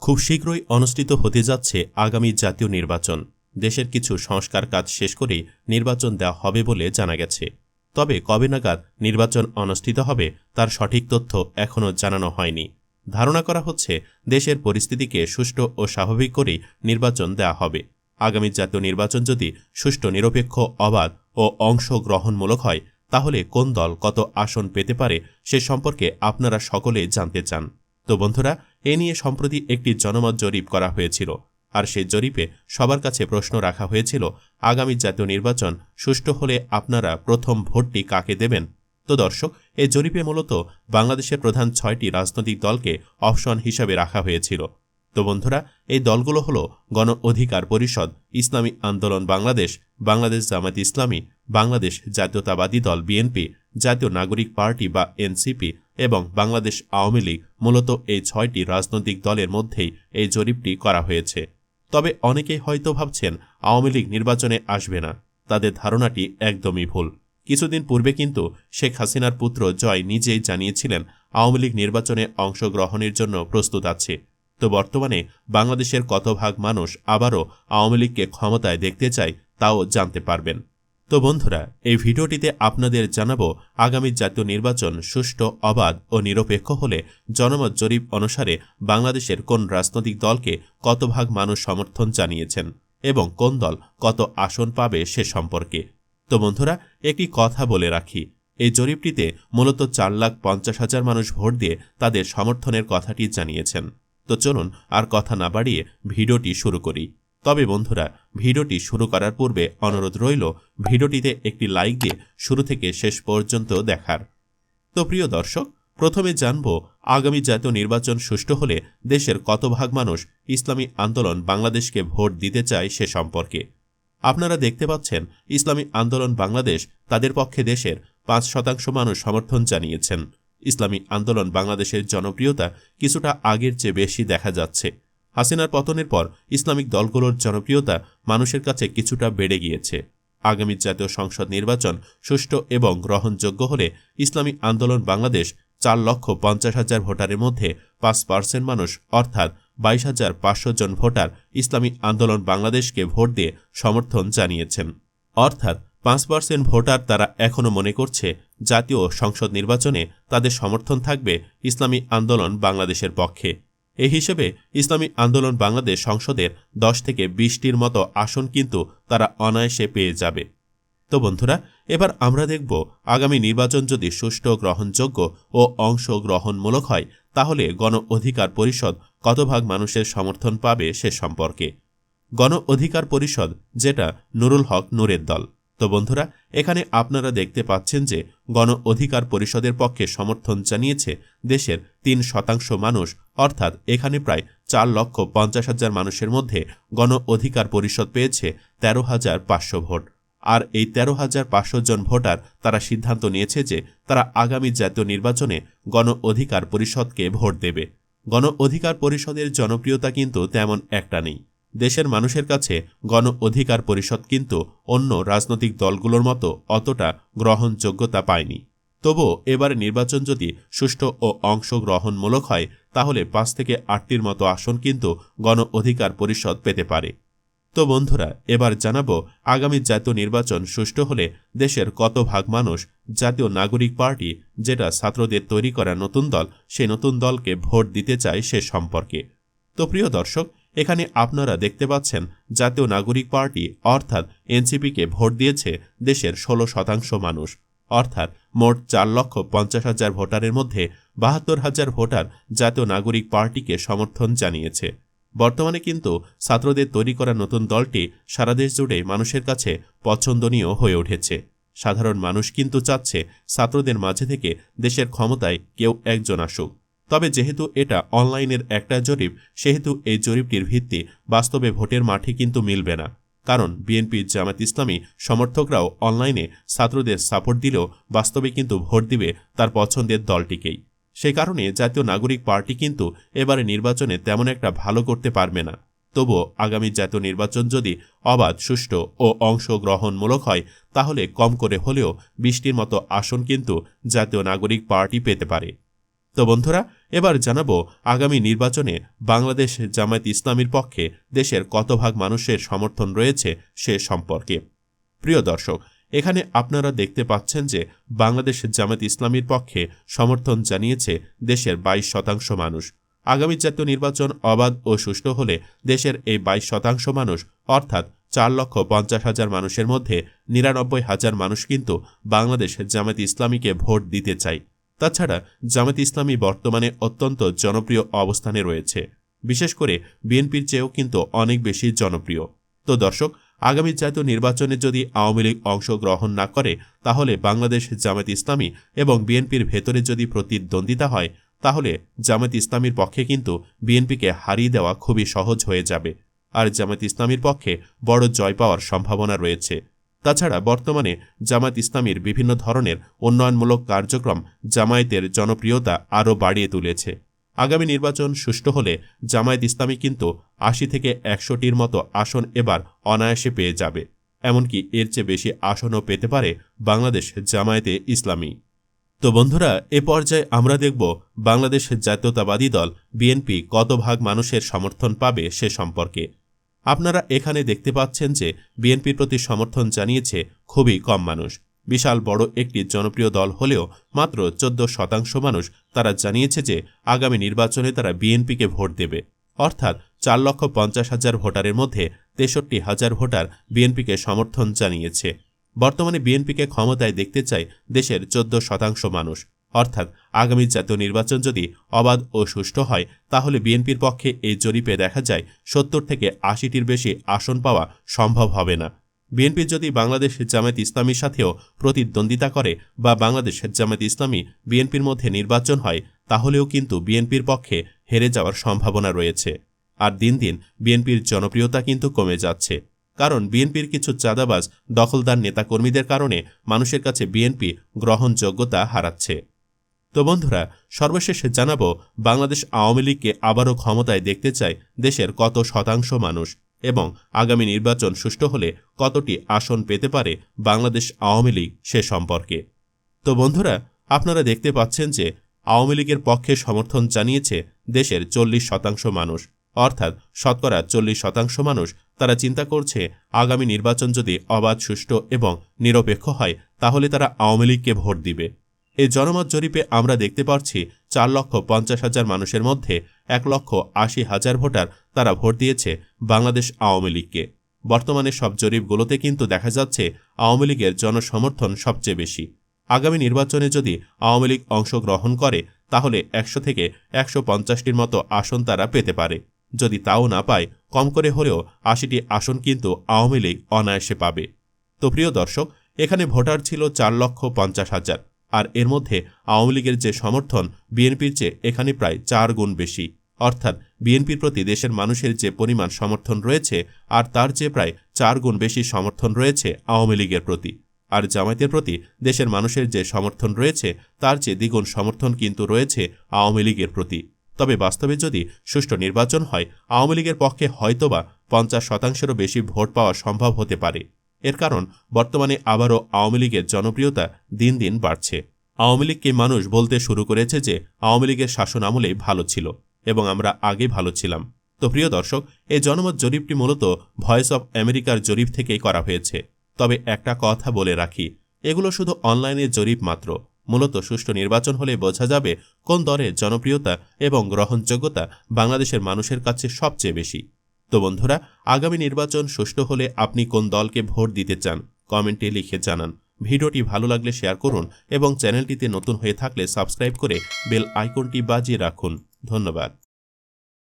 খুব শীঘ্রই অনুষ্ঠিত হতে যাচ্ছে আগামী জাতীয় নির্বাচন। দেশের কিছু সংস্কার কাজ শেষ করে নির্বাচন দেওয়া হবে বলে জানা গেছে। তবে কবে নাগাদ নির্বাচন অনুষ্ঠিত হবে তার সঠিক তথ্য এখনও জানানো হয়নি। ধারণা করা হচ্ছে দেশের পরিস্থিতিকে সুষ্ঠু ও স্বাভাবিক করেই নির্বাচন দেওয়া হবে। আগামী জাতীয় নির্বাচন যদি সুষ্ঠু, নিরপেক্ষ, অবাধ ও অংশগ্রহণমূলক হয়, তাহলে কোন দল কত আসন পেতে পারে সে সম্পর্কে আপনারা সকলে জানতে চান। তো বন্ধুরা এ নিয়ে সম্প্রতি একটি জনমত জরিপ করা হয়েছিল, আর সেই জরিপে সবার কাছে প্রশ্ন রাখা হয়েছিল, আগামী জাতীয় নির্বাচন সুষ্ঠু হলে আপনারা প্রথম ভোটটি কাকে দেবেন? তো দর্শক এই জরিপে মূলত বাংলাদেশের প্রধান ছয়টি রাজনৈতিক দলকে অপশন হিসাবে রাখা হয়েছিল। তো বন্ধুরা, এই দলগুলো হল গণ অধিকার পরিষদ, ইসলামী আন্দোলন বাংলাদেশ বাংলাদেশ জামাত ইসলামী, বাংলাদেশ জাতীয়তাবাদী দল বিএনপি, জাতীয় নাগরিক পার্টি বা এনসিপি এবং বাংলাদেশ আওয়ামী লীগ মূলত এই ছয়টি রাজনৈতিক দলের মধ্যেই এই জরিপটি করা হয়েছে। তবে অনেকেই হয়তো ভাবছেন আওয়ামী লীগ নির্বাচনে আসবে না। তাদের ধারণাটি একদমই ভুল। কিছুদিন পূর্বে কিন্তু শেখ হাসিনার পুত্র জয় নিজেই জানিয়েছিলেন আওয়ামী লীগ নির্বাচনে অংশগ্রহণের জন্য প্রস্তুত আছে। তো বর্তমানে বাংলাদেশের কত ভাগ মানুষ আবারও আওয়ামী লীগকে ক্ষমতায় দেখতে চায় তাও জানতে পারবেন। তো বন্ধুরা, এই ভিডিওটিতে আপনাদের জানাব আগামী জাতীয় নির্বাচন সুষ্ঠু, অবাধ ও নিরপেক্ষ হলে জনমত জরিপ অনুসারে বাংলাদেশের কোন রাজনৈতিক দলকে কত ভাগ মানুষ সমর্থন জানিয়েছেন এবং কোন দল কত আসন পাবে সে সম্পর্কে। তো বন্ধুরা, একটি কথা বলে রাখি, এই জরিপটিতে মূলত চার লাখ পঞ্চাশ হাজার মানুষ ভোট দিয়ে তাদের সমর্থনের কথাটি জানিয়েছেন। তো চলুন আর কথা না বাড়িয়ে ভিডিওটি শুরু করি। তবে বন্ধুরা, ভিডিওটি শুরু করার পূর্বে অনুরোধ রইল ভিডিওটিতে একটি লাইক দিয়ে শুরু থেকে শেষ পর্যন্ত দেখার। তো প্রিয় দর্শক, প্রথমে জানব আগামী জাতীয় নির্বাচন সুষ্ঠু হলে দেশের কত ভাগ মানুষ ইসলামী আন্দোলন বাংলাদেশকে ভোট দিতে চায় সে সম্পর্কে। আপনারা দেখতে পাচ্ছেন, ইসলামী আন্দোলন বাংলাদেশ তাদের পক্ষে দেশের পাঁচ শতাংশ মানুষ সমর্থন জানিয়েছেন। ইসলামী আন্দোলন বাংলাদেশের জনপ্রিয়তা কিছুটা আগের চেয়ে বেশি দেখা যাচ্ছে। হাসিনার পতনের পর ইসলামিক দলগুলোর জনপ্রিয়তা মানুষের কাছে কিছুটা বেড়ে গিয়েছে। আগামী জাতীয় সংসদ নির্বাচন সুষ্ঠু এবং গ্রহণযোগ্য হলে ইসলামী আন্দোলন বাংলাদেশ চার লক্ষ পঞ্চাশ হাজার ভোটারের মধ্যে পাঁচ পার্সেন্ট মানুষ, অর্থাৎ বাইশ হাজার পাঁচশো জন ভোটার ইসলামী আন্দোলন বাংলাদেশকে ভোট দিয়ে সমর্থন জানিয়েছেন। অর্থাৎ পাঁচ পার্সেন্ট ভোটার তারা এখনও মনে করছে জাতীয় সংসদ নির্বাচনে তাদের সমর্থন থাকবে ইসলামী আন্দোলন বাংলাদেশের পক্ষে। এ হিসেবে ইসলামী আন্দোলন বাংলাদেশ সংসদের দশ থেকে বিশটির মতো আসন কিন্তু তারা অনায়াসে পেয়ে যাবে। তো বন্ধুরা, এবার আমরা দেখব আগামী নির্বাচন যদি সুষ্ঠু, গ্রহণযোগ্য ও অংশগ্রহণমূলক হয়, তাহলে গণ অধিকার পরিষদ কত ভাগ মানুষের সমর্থন পাবে সে সম্পর্কে। গণ অধিকার পরিষদ, যেটা নুরুল হক নূরের দল। তো বন্ধুরা, এখানে আপনারা দেখতে পাচ্ছেন যে গণ অধিকার পরিষদের পক্ষে সমর্থন জানিয়েছে দেশের তিন শতাংশ মানুষ, অর্থাৎ এখানে প্রায় চার লক্ষ পঞ্চাশ হাজার মানুষের মধ্যে গণ অধিকার পরিষদ পেয়েছে তেরো হাজার পাঁচশো ভোট। আর এই তেরো হাজার পাঁচশো জন ভোটার তারা সিদ্ধান্ত নিয়েছে যে তারা আগামী জাতীয় নির্বাচনে গণ অধিকার পরিষদকে ভোট দেবে। গণ অধিকার পরিষদের জনপ্রিয়তা কিন্তু তেমন একটা নেই। দেশের মানুষের কাছে গণ অধিকার পরিষদ কিন্তু অন্য রাজনৈতিক দলগুলোর মতো অতটা গ্রহণযোগ্যতা পায়নি। তবুও এবারে নির্বাচন যদি সুষ্ঠু ও অংশগ্রহণমূলক হয়, তাহলে পাঁচ থেকে আটটির মতো আসন কিন্তু গণ অধিকার পরিষদ পেতে পারে। তো বন্ধুরা, এবার জানাব আগামী জাতীয় নির্বাচন সুষ্ঠু হলে দেশের কত ভাগ মানুষ জাতীয় নাগরিক পার্টি যেটা ছাত্রদের তৈরি করা নতুন দল, সে নতুন দলকে ভোট দিতে চায় সে সম্পর্কে। তো প্রিয় দর্শক এখানে আপনারা দেখতে পাচ্ছেন জাতীয় নাগরিক পার্টি, অর্থাৎ এনসিপিকে ভোট দিয়েছে দেশের ষোলো শতাংশ মানুষ। অর্থাৎ মোট চার লক্ষ পঞ্চাশ হাজার ভোটারের মধ্যে বাহাত্তর হাজার ভোটার জাতীয় নাগরিক পার্টিকে সমর্থন জানিয়েছে। বর্তমানে কিন্তু ছাত্রদের তৈরি করা নতুন দলটি সারা দেশ জুড়ে মানুষের কাছে পছন্দনীয় হয়ে উঠেছে। সাধারণ মানুষ কিন্তু চাচ্ছে ছাত্রদের মাঝে থেকে দেশের ক্ষমতায় কেউ একজন আসুক। তবে যেহেতু এটা অনলাইনের একটা জরিপ, সেহেতু এই জরিপটির ভিত্তি বাস্তবে ভোটের মাঠে কিন্তু মিলবে না। কারণ বিএনপি জামাত ইসলামী সমর্থকরাও অনলাইনে ছাত্রদের সাপোর্ট দিলেও বাস্তবে কিন্তু ভোট দিবে তার পছন্দের দলটিকেই। সে কারণে জাতীয় নাগরিক পার্টি কিন্তু এবারে নির্বাচনে তেমন একটা ভালো করতে পারবে না। তবুও আগামী জাতীয় নির্বাচন যদি অবাধ, সুষ্ঠু ও অংশগ্রহণমূলক হয়, তাহলে কম করে হলেও বৃষ্টির মতো আসন কিন্তু জাতীয় নাগরিক পার্টি পেতে পারে। তো বন্ধুরা, এবার জানাব আগামী নির্বাচনে বাংলাদেশ জামায়াত ইসলামীর পক্ষে দেশের কত ভাগ মানুষের সমর্থন রয়েছে সে সম্পর্কে। প্রিয় দর্শক, এখানে আপনারা দেখতে পাচ্ছেন যে বাংলাদেশ জামায়াত ইসলামীর পক্ষে সমর্থন জানিয়েছে দেশের বাইশ শতাংশ মানুষ। আগামী জাতীয় নির্বাচন অবাধ ও সুষ্ঠু হলে দেশের এই বাইশ শতাংশ মানুষ, অর্থাৎ চার লক্ষ পঞ্চাশ হাজার মানুষের মধ্যে নিরানব্বই হাজার মানুষ কিন্তু বাংলাদেশ জামায়াত ইসলামীকে ভোট দিতে চায়। তাছাড়া জামাত ইসলামী বর্তমানে অত্যন্ত জনপ্রিয় অবস্থানে রয়েছে। বিশেষ করে বিএনপির চেয়েও কিন্তু অনেক বেশি জনপ্রিয়। তো দর্শক, আগামী জাতীয় নির্বাচনে যদি আওয়ামী লীগ অংশগ্রহণ না করে, তাহলে বাংলাদেশ জামাত ইসলামী এবং বিএনপির ভেতরে যদি প্রতিদ্বন্দ্বিতা হয়, তাহলে জামাত ইসলামীর পক্ষে কিন্তু বিএনপিকে হারিয়ে দেওয়া খুবই সহজ হয়ে যাবে। আর জামাত ইসলামীর পক্ষে বড় জয় পাওয়ার সম্ভাবনা রয়েছে। তাছাড়া বর্তমানে জামায়াত ইসলামীর বিভিন্ন ধরনের উন্নয়নমূলক কার্যক্রম জামায়াতের জনপ্রিয়তা আরও বাড়িয়ে তুলেছে। আগামী নির্বাচন সুষ্ঠু হলে জামায়াত ইসলামী কিন্তু আশি থেকে একশোটির মতো আসন এবার অনায়াসে পেয়ে যাবে। এমনকি এর চেয়ে বেশি আসনও পেতে পারে বাংলাদেশ জামায়াতে ইসলামী। তো বন্ধুরা, এ পর্যায়ে আমরা দেখব বাংলাদেশ জাতীয়তাবাদী দল বিএনপি কত ভাগ মানুষের সমর্থন পাবে সে সম্পর্কে। আপনারা এখানে দেখতে পাচ্ছেন যে বিএনপির প্রতি সমর্থন জানিয়েছে খুবই কম মানুষ। বিশাল বড় একটি জনপ্রিয় দল হলেও মাত্র চোদ্দ শতাংশ মানুষ তারা জানিয়েছে যে আগামী নির্বাচনে তারা বিএনপিকে ভোট দেবে। অর্থাৎ চার লক্ষ পঞ্চাশ হাজার ভোটারের মধ্যে তেষট্টি হাজার ভোটার বিএনপিকে সমর্থন জানিয়েছে। বর্তমানে বিএনপিকে ক্ষমতায় দেখতে চায় দেশের চোদ্দ শতাংশ মানুষ। অর্থাৎ আগামী জাতীয় নির্বাচন যদি অবাধ ও সুষ্ঠু হয়, তাহলে বিএনপির পক্ষে এই জরিপে দেখা যায় সত্তর থেকে আশিটির বেশি আসন পাওয়া সম্ভব হবে না। বিএনপি যদি বাংলাদেশ জামায়াত ইসলামীর সাথেও প্রতিদ্বন্দ্বিতা করে বা বাংলাদেশ জামায়াত ইসলামী বিএনপির মধ্যে নির্বাচন হয়, তাহলেও কিন্তু বিএনপির পক্ষে হেরে যাওয়ার সম্ভাবনা রয়েছে। আর দিন দিন বিএনপির জনপ্রিয়তা কিন্তু কমে যাচ্ছে। কারণ বিএনপির কিছু চাঁদাবাজ, দখলদার নেতাকর্মীদের কারণে মানুষের কাছে বিএনপি গ্রহণযোগ্যতা হারাচ্ছে। তো বন্ধুরা, সর্বশেষ জানাব, বাংলাদেশ আওয়ামী লীগকে আবারও ক্ষমতায় দেখতে চায় দেশের কত শতাংশ মানুষ এবং আগামী নির্বাচন সুষ্ঠু হলে কতটি আসন পেতে পারে বাংলাদেশ আওয়ামী লীগ সে সম্পর্কে। তো বন্ধুরা, আপনারা দেখতে পাচ্ছেন যে আওয়ামী লীগের পক্ষে সমর্থন জানিয়েছে দেশের চল্লিশ শতাংশ মানুষ। অর্থাৎ শতকরা চল্লিশ শতাংশ মানুষ তারা চিন্তা করছে, আগামী নির্বাচন যদি অবাধ, সুষ্ঠু এবং নিরপেক্ষ হয়, তাহলে তারা আওয়ামী লীগকে ভোট দিবে। এই জনমত জরিপে আমরা দেখতে পাচ্ছি চার লক্ষ পঞ্চাশ হাজার মানুষের মধ্যে এক লক্ষ আশি হাজার ভোটার তারা ভোট দিয়েছে বাংলাদেশ আওয়ামী লীগকে। বর্তমানে সব জরিপগুলোতে কিন্তু দেখা যাচ্ছে আওয়ামী লীগের জনসমর্থন সবচেয়ে বেশি। আগামী নির্বাচনে যদি আওয়ামী লীগ অংশগ্রহণ করে, তাহলে একশো থেকে একশো পঞ্চাশটির মতো আসন তারা পেতে পারে। যদি তাও না পায়, কম করে হলেও আশিটি আসন কিন্তু আওয়ামী লীগ অনায়াসে পাবে। তো প্রিয় দর্শক, এখানে ভোটার ছিল চার লক্ষ পঞ্চাশ হাজার। আর এর মধ্যে আওয়ামী লীগের যে সমর্থন, বিএনপির চেয়ে এখানে প্রায় চার গুণ বেশি। অর্থাৎ বিএনপির প্রতি দেশের মানুষের যে পরিমাণ সমর্থন রয়েছে, আর তার চেয়ে প্রায় চার গুণ বেশি সমর্থন রয়েছে আওয়ামী লীগের প্রতি। আর জামায়াতের প্রতি দেশের মানুষের যে সমর্থন রয়েছে, তার চেয়ে দ্বিগুণ সমর্থন কিন্তু রয়েছে আওয়ামী লীগের প্রতি। তবে বাস্তবে যদি সুষ্ঠু নির্বাচন হয়, আওয়ামী লীগের পক্ষে হয়তোবা পঞ্চাশ শতাংশেরও বেশি ভোট পাওয়া সম্ভব হতে পারে। এর কারণ, বর্তমানে আবারও আওয়ামী লীগের জনপ্রিয়তা দিন দিন বাড়ছে। আওয়ামী লীগকে মানুষ বলতে শুরু করেছে যে, আওয়ামী লীগের শাসন আমলেই ভালো ছিল এবং আমরা আগে ভালো ছিলাম। তো প্রিয় দর্শক এই জনমত জরিপটি মূলত ভয়েস অব আমেরিকার জরিপ থেকেই করা হয়েছে। তবে একটা কথা বলে রাখি, এগুলো শুধু অনলাইনে জরিপ মাত্র। মূলত সুষ্ঠু নির্বাচন হলে বোঝা যাবে কোন দলের জনপ্রিয়তা এবং গ্রহণযোগ্যতা বাংলাদেশের মানুষের কাছে সবচেয়ে বেশি। তো বন্ধুরা, আগামী নির্বাচন সুষ্ঠু হলে আপনি কোন দলকে ভোট দিতে চান, কমেন্টে লিখে জানান। ভিডিওটি ভালো লাগলে শেয়ার করুন এবং চ্যানেলটিতে নতুন হয়ে থাকলে সাবস্ক্রাইব করে বেল আইকনটি বাজিয়ে রাখুন। ধন্যবাদ।